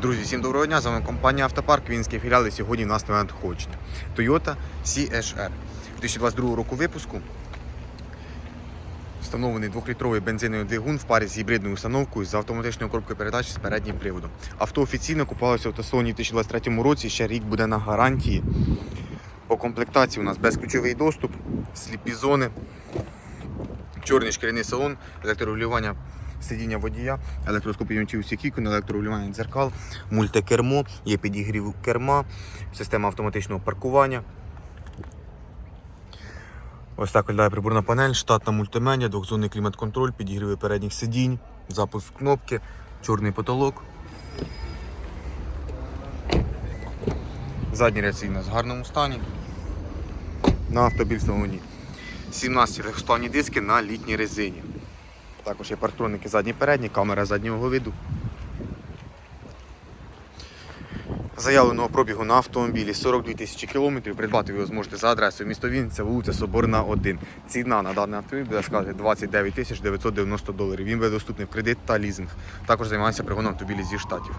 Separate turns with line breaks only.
Друзі, всім доброго дня! З вами компанія Автопарк, Вінський філіал. І сьогодні в нас на надходження. Toyota CHR 2022 року випуску. Встановлений 2-літровий бензиновий двигун в парі з гібридною установкою з автоматичною коробкою передач з переднім приводом. Авто офіційно купувалося в автосалоні в 2023 році, ще рік буде на гарантії. По комплектації у нас безключовий доступ, сліпі зони, чорний шкіряний салон, електрорегулювання сидіння водія, електроскопійничів усіх вікон, електрорегулювання дзеркал, мультикермо, є підігрів керма, система автоматичного паркування. Ось так виглядає приборна панель, штатна мультимедіа, двохзонний клімат-контроль, підігріви передніх сидінь, запуск кнопки, чорний потолок. Задній ряд в гарному стані. На автобіль встановлені 17 легкосплавні диски на літній резині. Також є партроники задні передні, камера заднього виду. Заявленого пробігу на автомобілі 42 тисячі кілометрів. Придбати ви його зможете за адресою місто Вінниця, вулиця Соборна, 1. Ціна на даний автомобіль буде складати 29 тисяч 990 доларів. Він буде доступний в кредит та лізинг. Також займається пригоном автомобілів зі штатів.